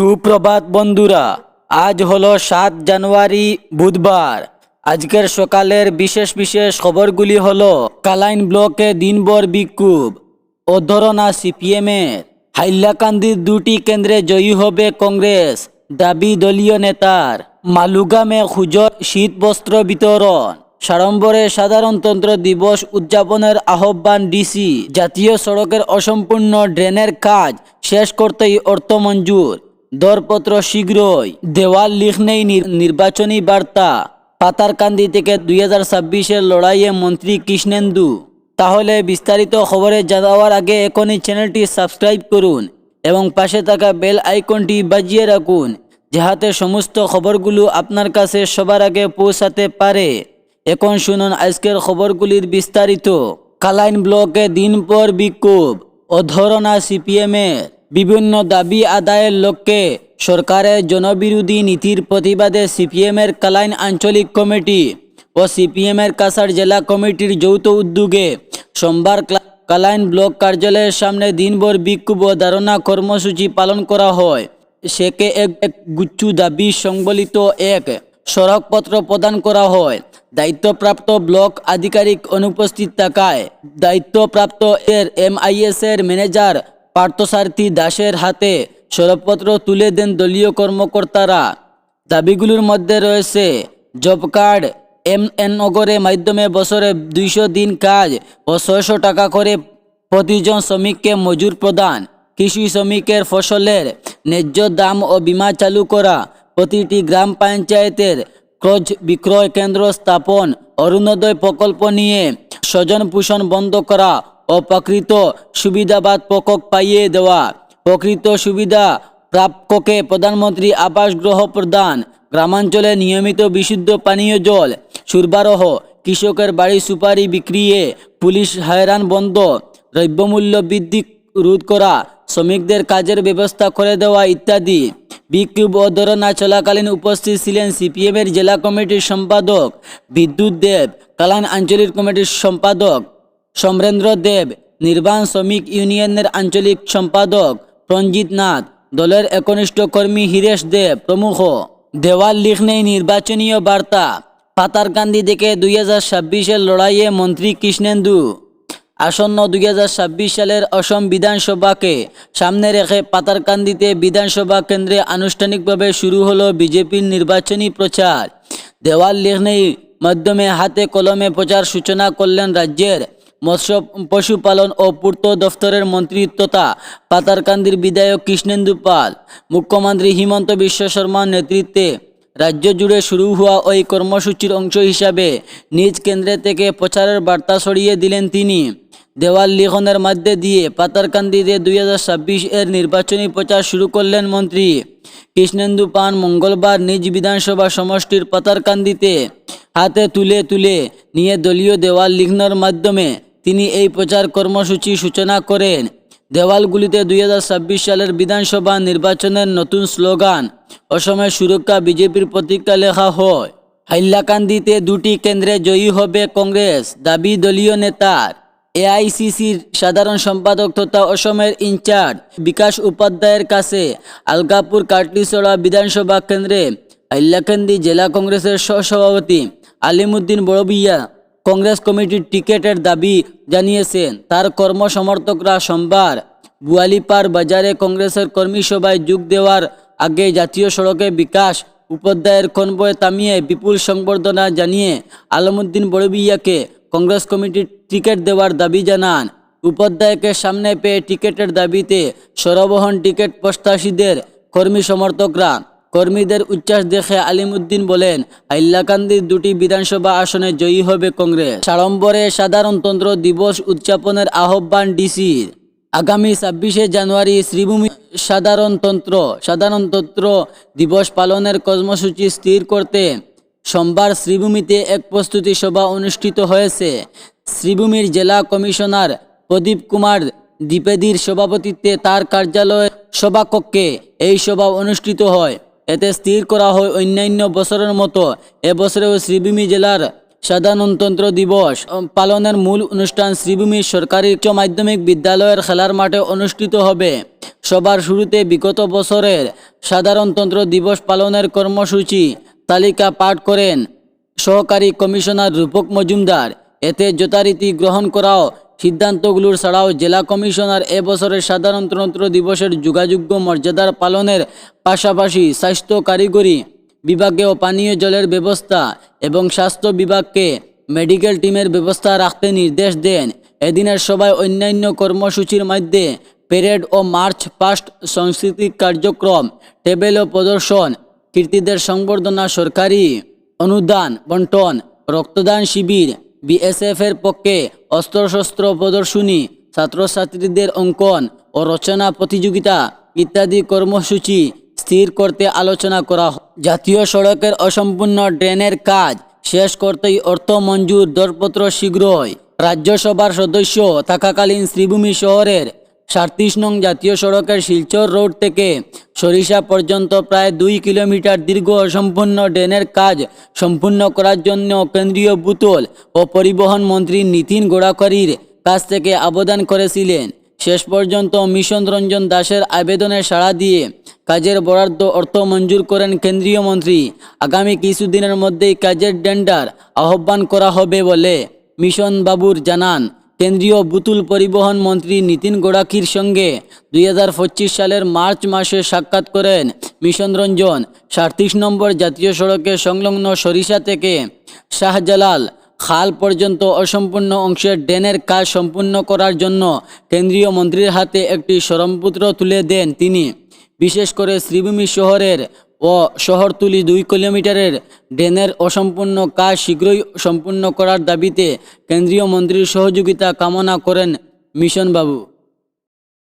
সুপ্রভাত বন্ধুরা, আজ হলো সাত জানুয়ারি, বুধবার। আজকের সকালের বিশেষ বিশেষ খবরগুলি হলো, কালাইন ব্লকে দিনভর বিক্ষোভ, অধরনা সিপিএমের। হাইলাকান্দির দুটি কেন্দ্রে জয়ী হবে কংগ্রেস, দাবি দলীয় নেতার। মালুগামে খুঁজো শীত বস্ত্র বিতরণ, সাড়ম্বরে সাধারণতন্ত্র দিবস উদযাপনের আহ্বান ডিসি। জাতীয় সড়কের অসম্পূর্ণ ড্রেনের কাজ শেষ করতেই অর্থ মঞ্জুর। দরপত্র শীঘ্রই দেওয়াল লিখ নেই নির্বাচনী বার্তা। পাতারকান্দি থেকে দুই হাজার ছাব্বিশের লড়াইয়ে মন্ত্রী কৃষ্ণেন্দু। তাহলে বিস্তারিত খবরে যাওয়ার আগে এখনই চ্যানেলটি সাবস্ক্রাইব করুন এবং পাশে থাকা বেল আইকনটি বাজিয়ে রাখুন, যাহাতে সমস্ত খবরগুলো আপনার কাছে সবার আগে পৌঁছাতে পারে। এখন শুনুন আজকের খবরগুলির বিস্তারিত। কালাইন ব্লকে দিন পর বিক্ষোভ অধরনা সিপিএমের। বিভিন্ন দাবি আদায়ের লক্ষ্যে সরকারের জনবিরোধী নীতির প্রতিবাদে সিপিএমের কালাইন আঞ্চলিক কমিটি ও সিপিএমের কাছাড় জেলা কমিটির যৌথ উদ্যোগে সোমবার ক্লা- কালাইন ব্লক কার্যালয়ের সামনে দিনভর বিক্ষোভ ও ধারণা কর্মসূচি পালন করা হয়। সেকে এক এক গুচ্ছু দাবি সংবলিত এক সড়কপত্র প্রদান করা হয়। দায়িত্বপ্রাপ্ত ব্লক আধিকারিক অনুপস্থিত থাকায় দায়িত্বপ্রাপ্ত এর এমআইএস এর ম্যানেজার পার্থসারথী দাসের হাতে সড়কপত্র তুলে দেন দলীয় কর্মকর্তারা। দাবিগুলোর মধ্যে রয়েছে, জব কার্ড এম এন নগরে মাধ্যমে বছরে দুইশো দিন কাজ ও ছয়শো টাকা করে প্রতিজন শ্রমিককে মজুর প্রদান। কৃষি শ্রমিকের ফসলের ন্যায্য দাম ও বীমা চালু করা। প্রতিটি গ্রাম পঞ্চায়েতের ক্রয় বিক্রয় কেন্দ্র স্থাপন, অরুণোদয় প্রকল্প নিয়ে স্বজন পোষণ বন্ধ করা ও প্রকৃত সুবিধাবাদ প্রকক পাইয়ে দেওয়া। প্রকৃত সুবিধা প্রাপককে প্রধানমন্ত্রী আবাস গ্রহ প্রদান। গ্রামাঞ্চলে নিয়মিত বিশুদ্ধ পানীয় জল, সুরবারহ, কৃষকের বাড়ি সুপারি বিক্রিয়ে পুলিশ হয়রান বন্ধ। দ্রব্যমূল্য বৃদ্ধি রোধ করা, শ্রমিকদের কাজের ব্যবস্থা করে দেওয়া ইত্যাদি। বিক্ষোভ ও ধরনা চলাকালীন উপস্থিত ছিলেন সিপিএমের জেলা কমিটির সম্পাদক বিদ্যুৎ দেব, কালান আঞ্চলিক কমিটির সম্পাদক সমরেন্দ্র দেব, নির্বাণ শ্রমিক ইউনিয়নের আঞ্চলিক সম্পাদক রঞ্জিত নাথ, দলের একনিষ্ঠ কর্মী হিরেশ দেব প্রমুখ। দেওয়াল লিখ নেই নির্বাচনীয় বার্তা, পাতারকান্দি থেকে দুই হাজার ছাব্বিশের লড়াইয়ে মন্ত্রী কৃষ্ণেন্দু। আসন্ন দুই হাজার ছাব্বিশ সালের অসম বিধানসভাকে সামনে রেখে পাতারকান্দিতে বিধানসভা কেন্দ্রে আনুষ্ঠানিকভাবে শুরু হলো বিজেপির নির্বাচনী প্রচার। দেওয়াল লেখনেই মাধ্যমে হাতে কলমে প্রচার সূচনা করলেন রাজ্যের মৎস্য, পশুপালন ও পূর্ত দফতরের মন্ত্রী তথা পাতারকান্দির বিধায়ক কৃষ্ণেন্দু পাল, মুখ্যমন্ত্রী হিমন্ত বিশ্ব শর্মার নেতৃত্বে রাজ্য জুড়ে শুরু হওয়া ওই কর্মসূচির অংশ হিসাবে নিজ কেন্দ্রে থেকে প্রচারের বার্তা ছড়িয়ে দিলেন তিনি। দেওয়াল লিখনের মধ্যে দিয়ে পাতারকান্দিতে দুই হাজার ছাব্বিশ এর নির্বাচনী প্রচার শুরু করলেন মন্ত্রী। কৃষ্ণেন্দু পান মঙ্গলবার নিজ বিধানসভা সমষ্টির পাতারকান্দিতে হাতে তুলে তুলে নিয়ে দলীয় দেওয়াল লিখনের মাধ্যমে তিনি এই প্রচার কর্মসূচি সূচনা করেন। দেওয়ালগুলিতে দুই হাজার ছাব্বিশ সালের বিধানসভা নির্বাচনের নতুন স্লোগান অসমের সুরক্ষা বিজেপির প্রতীক্ষা লেখা হয়। হাইলাকান্দিতে দুটি কেন্দ্রে জয়ী হবে কংগ্রেস, দাবি দলীয় নেতার। এআইসিসির সাধারণ সম্পাদক তথা অসমের ইনচার্জ বিকাশ উপাধ্যায়ের কাছে আলগাপুর কাটলিসড়া বিধানসভা কেন্দ্রে হাইলাকান্দি জেলা কংগ্রেসের সহসভাপতি আলিমুদ্দিন বড়বিয়া কংগ্রেস কমিটির টিকেটের দাবি জানিয়েছেন। তার কর্মসমর্থকরা সোমবার বুয়ালিপাড় বাজারে কংগ্রেসের কর্মী সভায় যোগ দেওয়ার আগে জাতীয় সড়কে বিকাশ উপাধ্যায়ের কনভয় থামিয়ে বিপুল সংবর্ধনা জানিয়ে আলমুদ্দিন বড়বিয়াকে কংগ্রেস কমিটির টিকিট দেওয়ার দাবি জানান। উপাধ্যায়কে সামনে পেয়ে টিকিটের দাবিতে সরবহন টিকিট প্রত্যাশীদের কর্মী সমর্থকরা কর্মীদের উচ্ছ্বাস দেখে আলিমুদ্দিন বলেন হাইলাকান্দির দুটি বিধানসভা আসনে জয়ী হবে কংগ্রেস। সাড়ম্বরে সাধারণতন্ত্র দিবস উদযাপনের আহ্বান ডিসির আগামী ছাব্বিশে জানুয়ারি শ্রীভূমি সাধারণতন্ত্র সাধারণতন্ত্র দিবস পালনের কর্মসূচি স্থির করতে সোমবার শ্রীভূমিতে এক প্রস্তুতি সভা অনুষ্ঠিত হয়েছে। শ্রীভূমির জেলা কমিশনার প্রদীপ কুমার দ্বিবেদীর সভাপতিত্বে তার কার্যালয় সভাকক্ষে এই সভা অনুষ্ঠিত হয়। এতে স্থির করা হয় অন্যান্য বছরের মতো। এবছরেও শ্রীভূমি জেলার সাধারণতন্ত্র দিবস পালনের মূল অনুষ্ঠান শ্রীভূমি সরকারি উচ্চ মাধ্যমিক বিদ্যালয়ের খেলার মাঠে অনুষ্ঠিত হবে। সবার শুরুতে বিগত বছরের সাধারণতন্ত্র দিবস পালনের কর্মসূচি তালিকা পাঠ করেন সহকারী কমিশনার রূপক মজুমদার। এতে যথারীতি গ্রহণ করাও সিদ্ধান্তগুলোর ছাড়াও জেলা কমিশনার এবছরের সাধারণতন্ত্র দিবসের যোগাযোগ্য মর্যাদার পালনের পাশাপাশি স্বাস্থ্য কারিগরি বিভাগেও পানীয় জলের ব্যবস্থা এবং স্বাস্থ্য বিভাগকে মেডিকেল টিমের ব্যবস্থা রাখতে নির্দেশ দেন। এদিনের সভায় অন্যান্য কর্মসূচির মধ্যে প্যারেড ও মার্চ পাস্ট সাংস্কৃতিক কার্যক্রম, টেবিল ও প্রদর্শন, কীর্তিদের সংবর্ধনা, সরকারি অনুদান, বন্টন, রক্তদান শিবির বিএসএফ এর পক্ষে অস্ত্রশস্ত্র প্রদর্শনী, ছাত্রছাত্রীদের অঙ্কন ও রচনা প্রতিযোগিতা ইত্যাদি কর্মসূচি স্থির করতে আলোচনা করা। জাতীয় সড়কের অসম্পূর্ণ ড্রেনের কাজ শেষ করতেই অর্থ মঞ্জুর দরপত্র শীঘ্রই রাজ্যসভার সদস্য থাকাকালীন শ্রীভূমি শহরের সাঁত্রিশ নং জাতীয় সড়কের শিলচর রোড থেকে সরিষা পর্যন্ত প্রায় দুই কিলোমিটার দীর্ঘ অসম্পূর্ণ ড্রেনের কাজ সম্পূর্ণ করার জন্য কেন্দ্রীয় বুতল ও পরিবহন মন্ত্রী নীতিন গড়াকরির কাছ থেকে আবেদন করেছিলেন। শেষ পর্যন্ত মিশন রঞ্জন দাসের আবেদনে সাড়া দিয়ে কাজের বরাদ্দ অর্থ মঞ্জুর করেন কেন্দ্রীয় মন্ত্রী। আগামী কিছুদিনের মধ্যেই কাজের টেন্ডার আহ্বান করা হবে বলে মিশন বাবুর জানান। কেন্দ্রীয় বুতুল পরিবহন মন্ত্রী নীতিন গোড়াকির সঙ্গে দুই হাজার পঁচিশ সালের মার্চ মাসে সাক্ষাৎ করেন মিশন রঞ্জন, সাঁত্রিশ নম্বর জাতীয় সড়কে সংলগ্ন সরিষা থেকে। শাহজালাল, খাল পর্যন্ত অসম্পূর্ণ অংশের ড্রেনের কাজ সম্পূর্ণ করার জন্য কেন্দ্রীয় মন্ত্রীর হাতে একটি স্মরণপত্র তুলে দেন তিনি। বিশেষ করে শ্রীভূমি শহরের ও শহরতুলি দুই কিলোমিটারের ড্রেনের অসম্পূর্ণ কাজ শীঘ্রই সম্পূর্ণ করার দাবিতে কেন্দ্রীয় মন্ত্রীর সহযোগিতা কামনা করেন মিশন বাবু